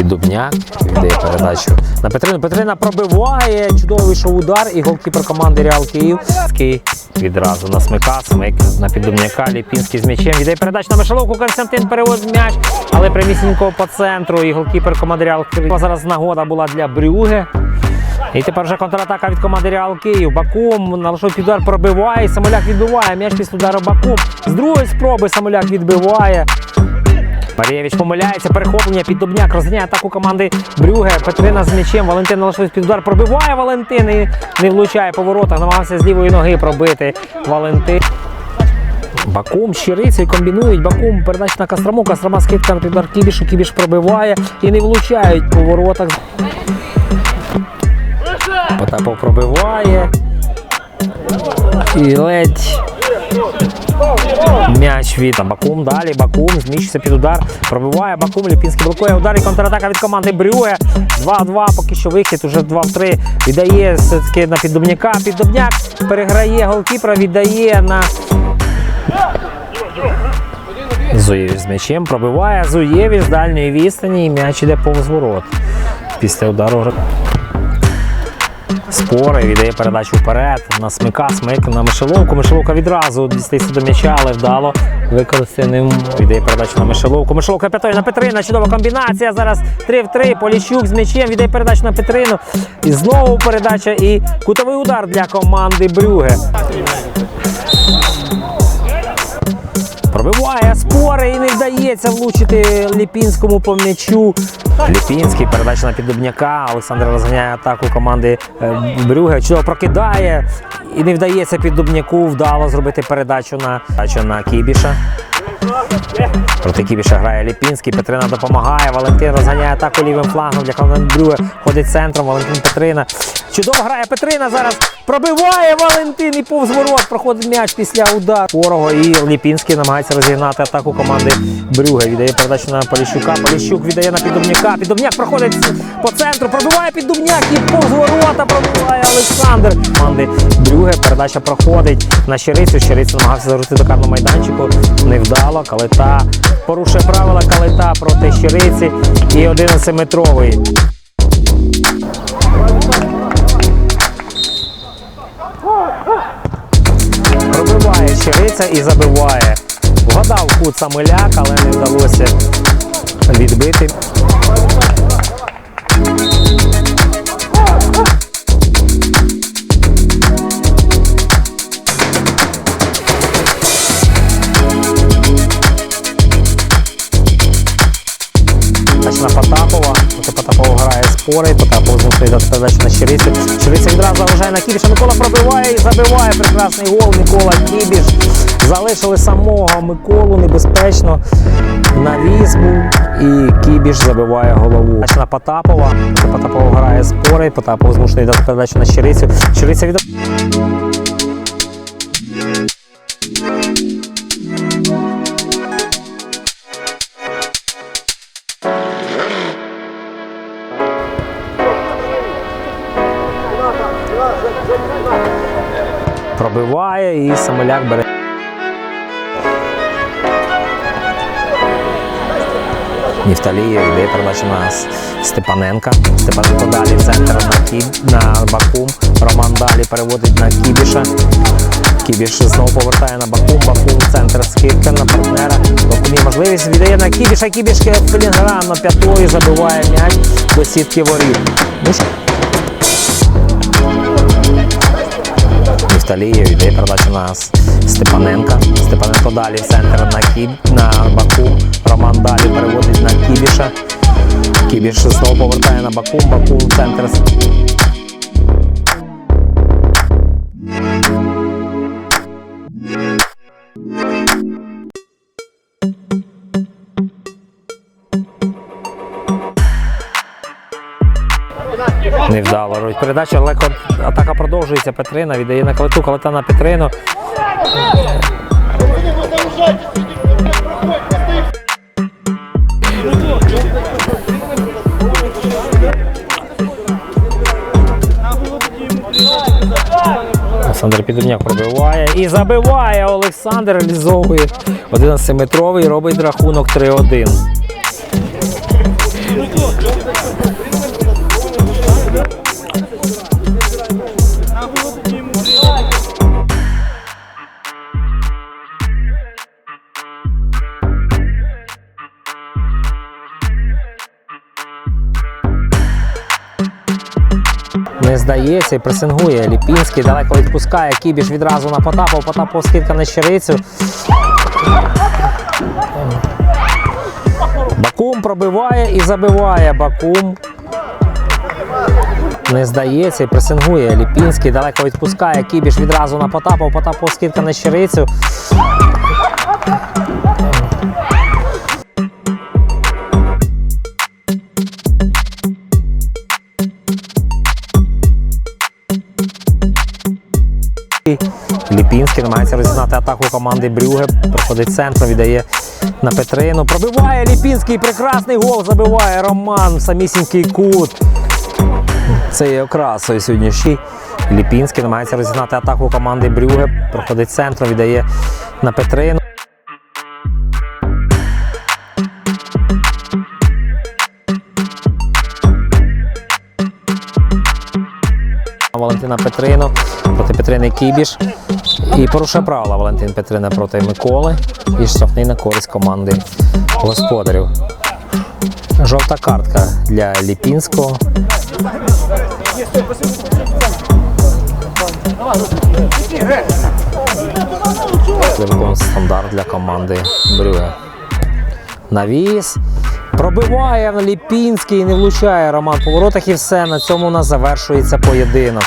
Піддубняк. Віддає передачу на Петрину. Петрина пробиває. Чудовий вийшов удар. І голкіпер команди Реал Київ. Відразу на смика. Смик на піддубняка. Ліпінський з м'ячем. Віддає передачу на Мишеловку. Константин переводить м'яч. Але прямісінько по центру. І голкіпер команди Реал Київ. Зараз нагода була для Брюге. І тепер вже контратака від команди Реал Київ. Бакум налаштовує під удар пробиває. Самоляк відбиває. М'яч після удару Бакум. З другої спроби Самоляк відбиває. Марієвич помиляється, перехоплення, піддобняк розганяє атаку команди Брюге. Петрина з м'ячем. Валентин налаштується під удар. Пробиває Валентин і не влучає по воротах. Намагався з лівої ноги пробити Валентин. Бакум, щирицею комбінують. Бакум передача на Кастрому. Кастрома скидка на піддар Кібішу. Кібіш пробиває і не влучають по воротах. Потапов пробиває. І ледь. М'яч від Бакум. Далі Бакум зміщується під удар. Пробиває Бакум. Ліпінський блокує удар і контратака від команди Брює. 2-2. Поки що вихід. Уже 2-3. Віддає все-таки на піддубняка. Піддубняк переграє голкіпера, віддає на. Зуєвіч з м'ячем пробиває Зуєвіч з дальньої відстані і м'яч іде повз ворот. Після удару Спори віддає передачу вперед на смика, смик на мишеловку. Мишеловка відразу дістається до м'яча, але вдало ним. Віддає передачу на мишеловку. Мишеловка п'ятою на Петрина. Чудова комбінація. Зараз 3 в 3. Поліщук з м'ячем віддає передачу на Петрину. І знову передача і кутовий удар для команди Брюге. Пробиває спори і не вдається влучити Ліпінському по м'ячу. Ліпінський передача на піддубняка. Олександр розганяє атаку команди е, Брюге. Чудово прокидає і не вдається піддубняку вдало зробити передачу на, на Кібіша. Проти Кібіша грає Ліпінський, Петрина допомагає. Валентин розганяє атаку лівим флангом для команди Брюге. Ходить центром. Валентин Петрина. Чудово грає Петрина. Зараз пробиває Валентин і повз ворот проходить м'яч після удару. Порого і Ліпінський намагається розігнати атаку команди Брюге. Віддає передачу на Поліщука. Поліщук віддає на піддубняка. Піддубняк проходить по центру. Пробиває піддубняк і повз ворота пробиває Олександр. Команди Брюге. Передача проходить на Щирицю. Щириця намагався зарути до карного майданчику. Невдало. Калита порушує правила Калита проти Щириці і 11-метровий. Щириця і забиває. Вгадав кут Самиляк, але не вдалося відбити. Передача на Потапова. Поки Потапов грає спори. Потапов змушує дати передачу на Щирицю. Щириця відразу заважає на Кібіша. Микола пробиває і забиває прекрасний гол. Микола Кібіш. Залишили самого Миколу небезпечно. Навіз був. І Кібіш забиває голову. На Потапова. Поки Потапов грає спори. Потапов змушений дати передачу на Щирицю. Щириця від... пробиває і Самоляк бере. Нефталієв йде передача на Степаненка. Степаненко далі центр на Кіб на Бакум. Роман далі переводить на Кібіша. Кібіш знову повертає на Бакум. Бакум центр скидка на партнера. Бакум можливість віддає на Кібіша. Кібіш філінгранно п'ятою забиває м'яч до сітки воріт. Нефталієв йде передача на Степаненка. Степаненко далі в центр на Кіб на Баку. Роман далі переводить на Кібіша. Кібіш знову повертає на Бакум. Бакум в центр. Невдало робить передача, але атака продовжується. Петрина віддає на калиту, калита на Петрину. Олександр Підурняк пробиває і забиває. Олександр реалізовує 11-метровий, робить рахунок 3-1. Не здається і пресингує. Ліпінський далеко відпускає. Кібіш відразу на Потапов. Потапов скидка на щирицю. Бакум пробиває і забиває. Бакум. Не здається і пресингує. Ліпінський далеко відпускає. Кібіш відразу на Потапов. Потапов скидка на щирицю. Ліпінський намагається розігнати атаку команди Брюге. Проходить центр, віддає на Петрину. Пробиває Ліпінський. Прекрасний гол забиває Роман в самісінький кут. Це є окрасою сьогоднішній. Ліпінський намагається розігнати атаку команди Брюге. Проходить центр, віддає на Петрину. Валентина Петрину проти Петрини Кібіш. І порушує правила Валентин Петрина проти Миколи. І штрафний на користь команди господарів. Жовта картка для Ліпінського. Це стандарт для команди Брюге. Навіс. Пробиває Ліпінський, не влучає Роман по воротах і все. На цьому у нас завершується поєдинок.